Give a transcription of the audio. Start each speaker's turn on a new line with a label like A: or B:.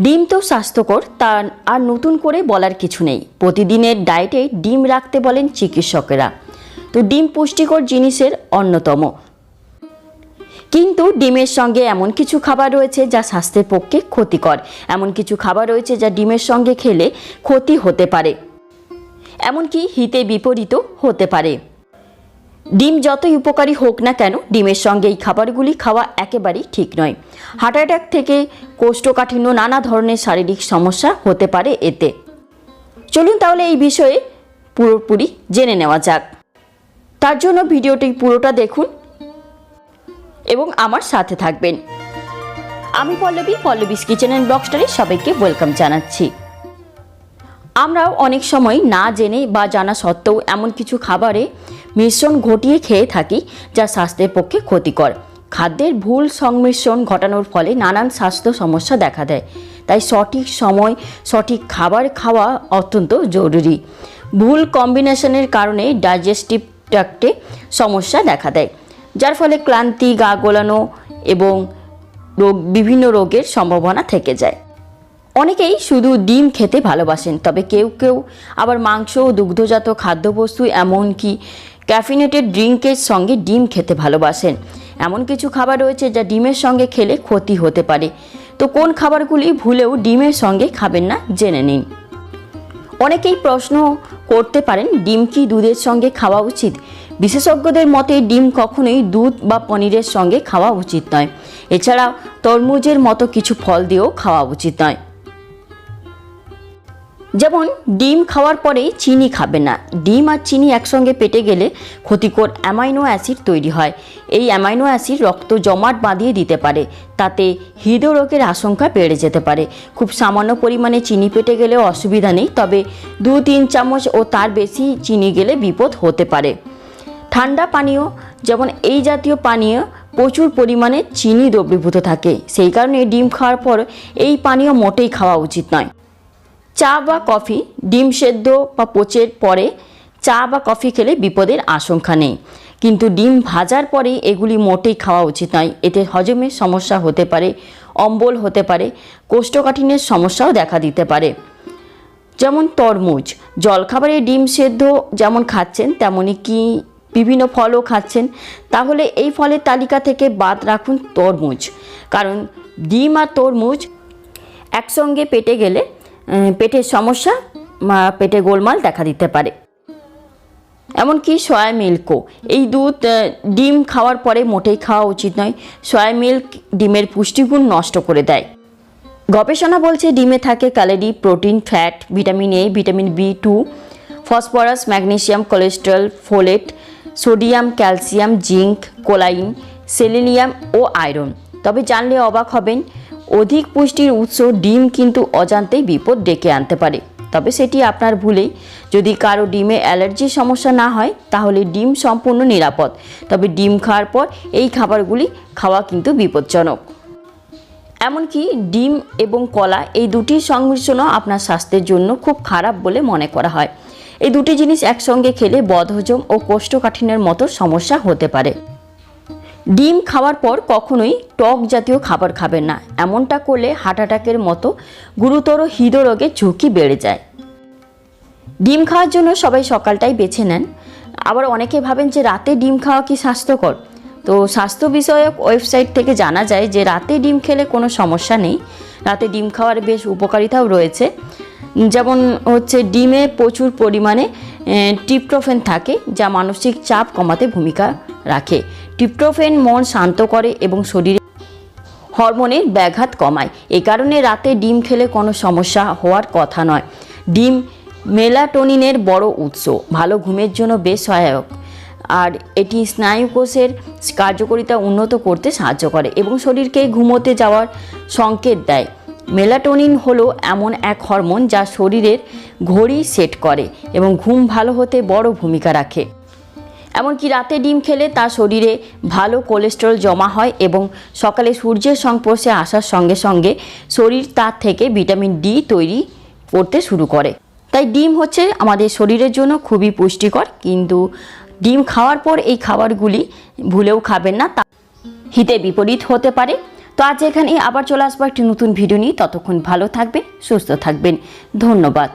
A: ডিম তো স্বাস্থ্যকর, তা আর নতুন করে বলার কিছু নেই। প্রতিদিনের ডায়েটে ডিম রাখতে বলেন চিকিৎসকেরা। তো ডিম পুষ্টিকর জিনিসের অন্যতম। কিন্তু ডিমের সঙ্গে এমন কিছু খাবার রয়েছে যা স্বাস্থ্যের পক্ষে ক্ষতিকর। এমন কিছু খাবার রয়েছে যা ডিমের সঙ্গে খেলে ক্ষতি হতে পারে। এমনকি হিতে বিপরীতও হতে পারে। ডিম যতই উপকারী হোক না কেন, ডিমের সঙ্গে এই খাবারগুলি খাওয়া একেবারেই ঠিক নয়। হার্ট অ্যাটাক থেকে কোষ্ঠকাঠিন্য, নানা ধরনের শারীরিক সমস্যা হতে পারে এতে। চলুন তাহলে এই বিষয়ে পুরোপুরি জেনে নেওয়া যাক। তার জন্য ভিডিওটি পুরোটা দেখুন এবং আমার সাথে থাকবেন। আমি পল্লবী, পল্লবীস কিচেন অ্যান্ড ব্লগস্টারে সবাইকে ওয়েলকাম জানাচ্ছি। আমরাও অনেক সময় না জেনে বা জানা সত্ত্বেও এমন কিছু খাবারে মিশ্রণ ঘটিয়ে খেয়ে থাকি, যা স্বাস্থ্যের পক্ষে ক্ষতিকর। খাদ্যের ভুল সংমিশ্রণ ঘটানোর ফলে নানান স্বাস্থ্য সমস্যা দেখা দেয়। তাই সঠিক সময়, সঠিক খাবার খাওয়া অত্যন্ত জরুরি। ভুল কম্বিনেশনের কারণে ডাইজেস্টিভ ট্র্যাক্টে সমস্যা দেখা দেয়, যার ফলে ক্লান্তি, গা গোলানো এবং রোগ, বিভিন্ন রোগের সম্ভাবনা থেকে যায়। অনেকেই শুধু ডিম খেতে ভালোবাসেন, তবে কেউ কেউ আবার মাংস, দুগ্ধজাত খাদ্যবস্তু এমনকি ক্যাফিনেটেড ড্রিঙ্কের সঙ্গে ডিম খেতে ভালোবাসেন। এমন কিছু খাবার রয়েছে যা ডিমের সঙ্গে খেলে ক্ষতি হতে পারে। তো কোন খাবারগুলি ভুলেও ডিমের সঙ্গে খাবেন না জেনে নিন। অনেকেই প্রশ্ন করতে পারেন, ডিম কি দুধের সঙ্গে খাওয়া উচিত? বিশেষজ্ঞদের মতে, ডিম কখনোই দুধ বা পনিরের সঙ্গে খাওয়া উচিত নয়। এছাড়াও তরমুজের মতো কিছু ফল দিয়েও খাওয়া উচিত নয়। যেমন ডিম খাওয়ার পরেই চিনি খাবে না। ডিম আর চিনি একসঙ্গে পেটে গেলে ক্ষতিকর অ্যামাইনো অ্যাসিড তৈরি হয়। এই অ্যামাইনো অ্যাসিড রক্ত জমাট বাঁধিয়ে দিতে পারে। তাতে হৃদরোগের আশঙ্কা বেড়ে যেতে পারে। খুব সামান্য পরিমাণে চিনি পেটে গেলেও অসুবিধা নেই, তবে দু, তিন চামচ ও তার বেশি চিনি গেলে বিপদ হতে পারে। ঠান্ডা পানীয়, যেমন এই জাতীয় পানীয়, প্রচুর পরিমাণে চিনি দ্রবীভূত থাকে। সেই কারণে ডিম খাওয়ার পর এই পানীয় মোটেই খাওয়া উচিত নয়। চা বা কফি, ডিম সেদ্ধ বা পচের পরে চা বা কফি খেলে বিপদের আশঙ্কা নেই। কিন্তু ডিম ভাজার পরে এগুলি মোটেই খাওয়া উচিত নয়। এতে হজমের সমস্যা হতে পারে, অম্বল হতে পারে, কোষ্ঠকাঠিন্যের সমস্যাও দেখা দিতে পারে। যেমন তরমুজ, জলখাবারে ডিম সেদ্ধ যেমন খাচ্ছেন তেমনই কি বিভিন্ন ফলও খাচ্ছেন। তাহলে এই ফলের তালিকা থেকে বাদ রাখুন তরমুজ। কারণ ডিম আর তরমুজ একসঙ্গে পেটে গেলে পেটের সমস্যা পেটে গোলমাল দেখা দিতে পারে। এমনকি সয়া মিল্কও এই দুধ ডিম খাওয়ার পরে মোটেই খাওয়া উচিত নয়। সয়া মিল্ক ডিমের পুষ্টিগুণ নষ্ট করে দেয়। গবেষণা বলছে ডিমে থাকে calorie, protein, fat, vitamin A, vitamin B two, phosphorus magnesium cholesterol, folate, sodium, calcium, zinc, choline, selenium O iron. তবে জানলে অবাক হবেন অধিক পুষ্টির উৎস ডিম কিন্তু অজান্তেই বিপদ ডেকে আনতে পারে। তবে সেটি আপনার ভুলেই। যদি কারও ডিমে অ্যালার্জির সমস্যা না হয়, তাহলে ডিম সম্পূর্ণ নিরাপদ। তবে ডিম খাওয়ার পর এই খাবারগুলি খাওয়া কিন্তু বিপজ্জনক। এমনকি ডিম এবং কলা এই দুটির সংমিশ্রণও আপনার স্বাস্থ্যের জন্য খুব খারাপ বলে মনে করা হয়। এই দুটি জিনিস একসঙ্গে খেলে বদহজম ও কোষ্ঠকাঠিন্যের মতো সমস্যা হতে পারে। ডিম খাওয়ার পর কখনোই টক জাতীয় খাবার খাবেন না। এমনটা করলে হার্ট অ্যাটাকের মতো গুরুতর হৃদরোগের ঝুঁকি বেড়ে যায়। ডিম খাওয়ার জন্য সবাই সকালটাই বেছে নেন। আবার অনেকে ভাবেন যে রাতে ডিম খাওয়া কি স্বাস্থ্যকর? তো স্বাস্থ্য বিষয়ক ওয়েবসাইট থেকে জানা যায় যে রাতে ডিম খেলে কোনো সমস্যা নেই। রাতে ডিম খাওয়ার বেশ উপকারিতাও রয়েছে। যেমন হচ্ছে ডিমে প্রচুর পরিমাণে টিপটোফেন থাকে, যা মানসিক চাপ কমাতে ভূমিকা রাখে। টিপটোফেন মন শান্ত করে এবং শরীরে হরমোনের ব্যাঘাত কমায়। এই কারণে রাতে ডিম খেলে কোনো সমস্যা হওয়ার কথা নয়। ডিম মেলাটোনিনের বড় উৎস। ভালো ঘুমের জন্য বেশ সহায়ক। আর এটি স্নায়ুকোষের কার্যকারিতা উন্নত করতে সাহায্য করে এবং শরীরকে ঘুমোতে যাওয়ার সংকেত দেয়। মেলাটোনিন হলো এমন এক হরমোন যা শরীরের ঘড়ি সেট করে এবং ঘুম ভালো হতে বড় ভূমিকা রাখে। এমনকি রাতে ডিম খেলে তার শরীরে ভালো কোলেস্টেরল জমা হয় এবং সকালে সূর্যের সংস্পর্শে আসার সঙ্গে সঙ্গে শরীর তার থেকে ভিটামিন ডি তৈরি করতে শুরু করে। তাই ডিম হচ্ছে আমাদের শরীরের জন্য খুবই পুষ্টিকর, কিন্তু ডিম খাওয়ার পর এই খাবারগুলি ভুলেও খাবেন না, তা হিতে বিপরীত হতে পারে। কাজ এখানেই আবার চলে আসব একটি নতুন ভিডিও নিয়ে। ততক্ষণ ভালো থাকবেন, সুস্থ থাকবেন। ধন্যবাদ।